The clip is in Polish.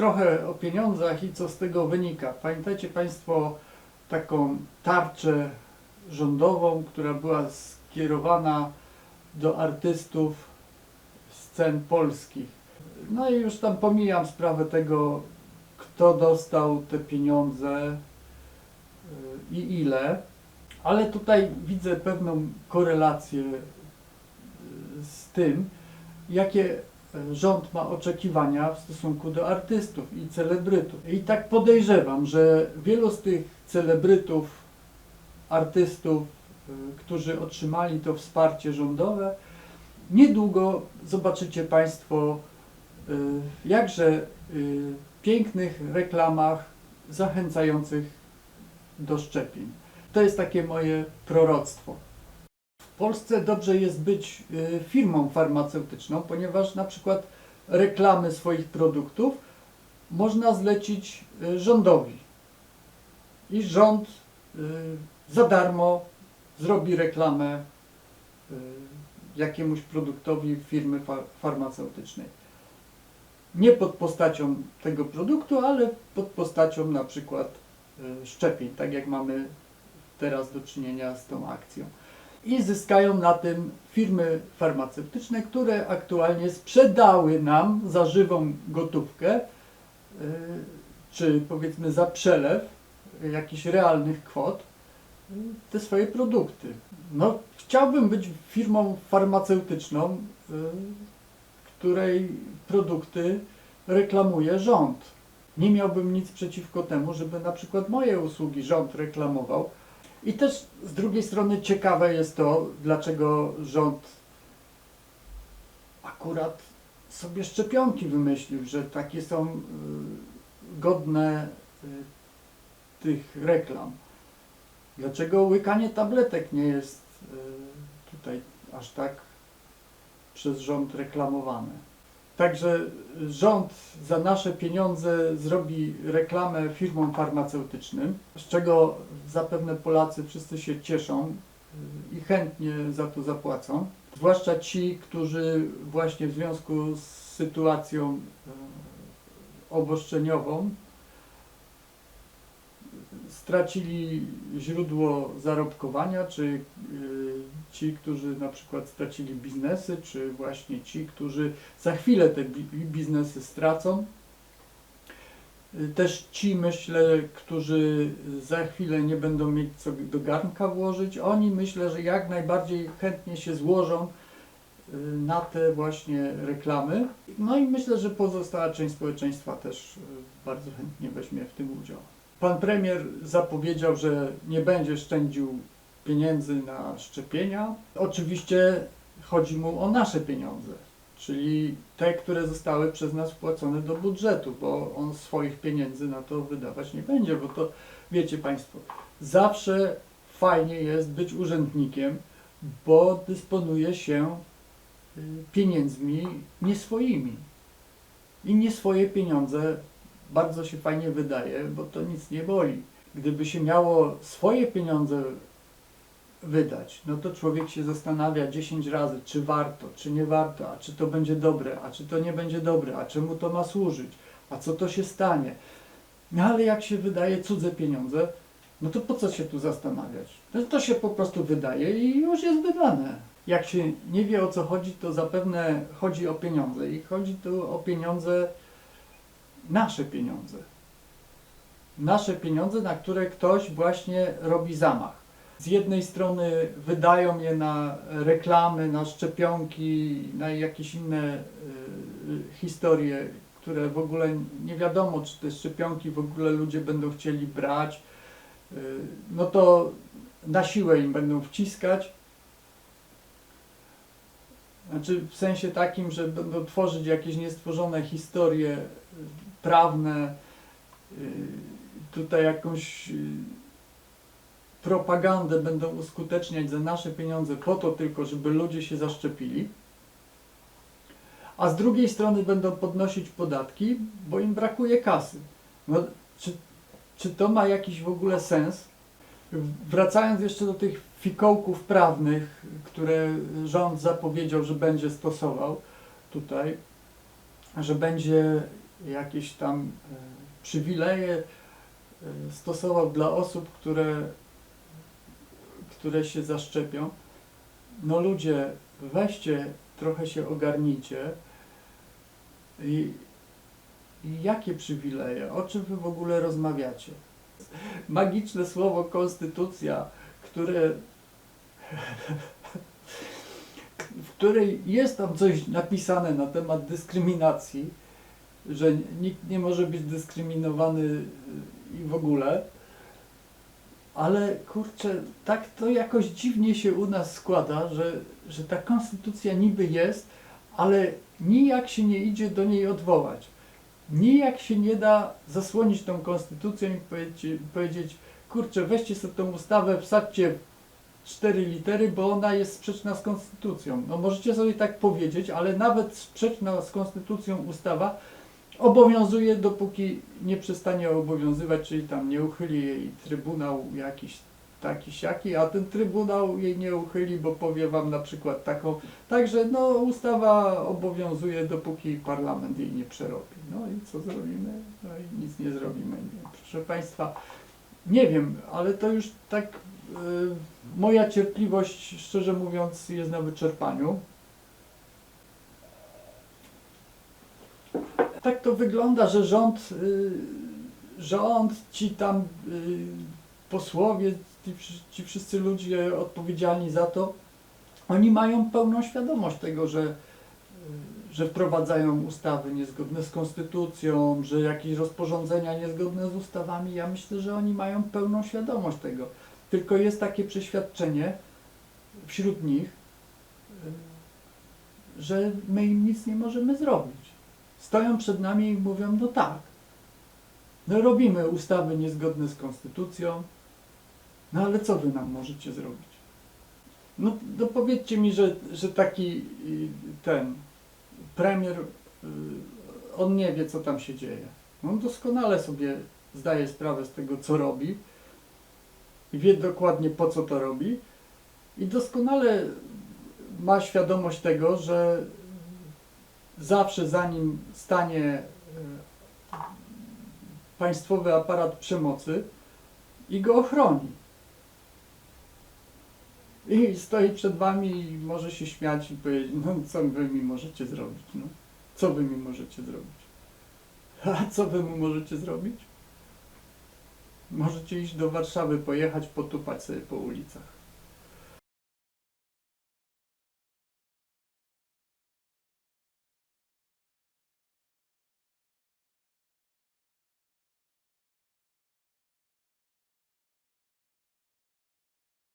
trochę o pieniądzach i co z tego wynika. Pamiętacie Państwo taką tarczę rządową, która była skierowana do artystów scen polskich. No i już tam pomijam sprawę tego, kto dostał te pieniądze y, i ile, ale tutaj widzę pewną korelację y, z tym, jakie rząd ma oczekiwania w stosunku do artystów i celebrytów. I tak podejrzewam, że wielu z tych celebrytów, artystów, y, którzy otrzymali to wsparcie rządowe, niedługo zobaczycie Państwo y, w jakże y, pięknych reklamach zachęcających do szczepień. To jest takie moje proroctwo. Polsce dobrze jest być y, firmą farmaceutyczną, ponieważ na przykład reklamy swoich produktów można zlecić y, rządowi. I rząd y, za darmo zrobi reklamę jakiemuś produktowi firmy fa- farmaceutycznej. Nie pod postacią tego produktu, ale pod postacią na przykład szczepień, tak jak mamy teraz do czynienia z tą akcją. I zyskają na tym firmy farmaceutyczne, które aktualnie sprzedały nam za żywą gotówkę, y, czy powiedzmy za przelew jakichś realnych kwot, te swoje produkty. No, chciałbym być firmą farmaceutyczną, y, której produkty reklamuje rząd. Nie miałbym nic przeciwko temu, żeby na przykład moje usługi rząd reklamował. I też z drugiej strony ciekawe jest to, dlaczego rząd akurat sobie szczepionki wymyślił, że takie są y, godne y, tych reklam. Dlaczego łykanie tabletek nie jest y, tutaj aż tak przez rząd reklamowane? Także rząd za nasze pieniądze zrobi reklamę firmom farmaceutycznym, z czego zapewne Polacy wszyscy się cieszą y, i chętnie za to zapłacą. Zwłaszcza ci, którzy właśnie w związku z sytuacją y, obostrzeniową stracili źródło zarobkowania, czy y, ci, którzy na przykład stracili biznesy, czy właśnie ci, którzy za chwilę te bi- biznesy stracą. Też ci, myślę, którzy za chwilę nie będą mieć co do garnka włożyć, oni myślę, że jak najbardziej chętnie się złożą y, na te właśnie reklamy. No i myślę, że pozostała część społeczeństwa też y, bardzo chętnie weźmie w tym udział. Pan premier zapowiedział, że nie będzie szczędził pieniędzy na szczepienia. Oczywiście chodzi mu o nasze pieniądze, czyli te, które zostały przez nas wpłacone do budżetu, bo on swoich pieniędzy na to wydawać nie będzie, bo to wiecie Państwo, zawsze fajnie jest być urzędnikiem, bo dysponuje się y, pieniędzmi nie swoimi. I nie swoje pieniądze bardzo się fajnie wydaje, bo to nic nie boli. Gdyby się miało swoje pieniądze wydać, no to człowiek się zastanawia 10 razy, czy warto, czy nie warto, a czy to będzie dobre, a czy to nie będzie dobre, a czemu to ma służyć, a co to się stanie. No ale jak się wydaje cudze pieniądze, no to po co się tu zastanawiać? No to się po prostu wydaje i już jest wydane. Jak się nie wie o co chodzi, to zapewne chodzi o pieniądze i chodzi tu o pieniądze, nasze pieniądze. Nasze pieniądze, na które ktoś właśnie robi zamach. Z jednej strony wydają je na reklamy, na szczepionki, na jakieś inne y, historie, które w ogóle nie wiadomo, czy te szczepionki w ogóle ludzie będą chcieli brać. Y, no to na siłę im będą wciskać. Znaczy w sensie takim, że będą tworzyć jakieś niestworzone historie prawne, y, tutaj jakąś propagandę będą uskuteczniać za nasze pieniądze po to tylko, żeby ludzie się zaszczepili, a z drugiej strony będą podnosić podatki, bo im brakuje kasy. No, czy, czy to ma jakiś w ogóle sens? Wracając jeszcze do tych fikołków prawnych, które rząd zapowiedział, że będzie stosował tutaj, że będzie jakieś tam e, przywileje e, stosował dla osób, które, które się zaszczepią. No ludzie, weźcie, trochę się ogarnijcie. I, I jakie przywileje? O czym wy w ogóle rozmawiacie? Magiczne słowo konstytucja, które w której jest tam coś napisane na temat dyskryminacji, że nikt nie może być dyskryminowany i w ogóle, ale kurczę, tak to jakoś dziwnie się u nas składa, że, że ta konstytucja niby jest, ale nijak się nie idzie do niej odwołać. Nijak się nie da zasłonić tą konstytucją i powiedzieć, powiedzieć kurczę, weźcie sobie tą ustawę, wsadźcie cztery litery, bo ona jest sprzeczna z konstytucją. No możecie sobie tak powiedzieć, ale nawet sprzeczna z konstytucją ustawa obowiązuje, dopóki nie przestanie obowiązywać, czyli tam nie uchyli jej trybunał jakiś taki siaki, a ten trybunał jej nie uchyli, bo powie wam na przykład taką, także no ustawa obowiązuje, dopóki parlament jej nie przerobi. No i co zrobimy? No i nic nie zrobimy. Nie. Proszę Państwa, nie wiem, ale to już tak y, moja cierpliwość, szczerze mówiąc, jest na wyczerpaniu. Tak to wygląda, że rząd, y, rząd, ci tam y, posłowie, ci, ci wszyscy ludzie odpowiedzialni za to, oni mają pełną świadomość tego, że, y, że wprowadzają ustawy niezgodne z konstytucją, że jakieś rozporządzenia niezgodne z ustawami. Ja myślę, że oni mają pełną świadomość tego. Tylko jest takie przeświadczenie wśród nich, że my im nic nie możemy zrobić. Stoją przed nami i mówią, no tak, no robimy ustawy niezgodne z konstytucją, no ale co wy nam możecie zrobić? No, no powiedzcie mi, że, że taki y, ten premier, y, on nie wie, co tam się dzieje. On doskonale sobie zdaje sprawę z tego, co robi wie dokładnie, po co to robi i doskonale ma świadomość tego, że zawsze zanim stanie e, państwowy aparat przemocy i go ochroni. I stoi przed wami i może się śmiać i powiedzieć, no co wy mi możecie zrobić, no? Co wy mi możecie zrobić? A co wy mu możecie zrobić? Możecie iść do Warszawy, pojechać, potupać sobie po ulicach.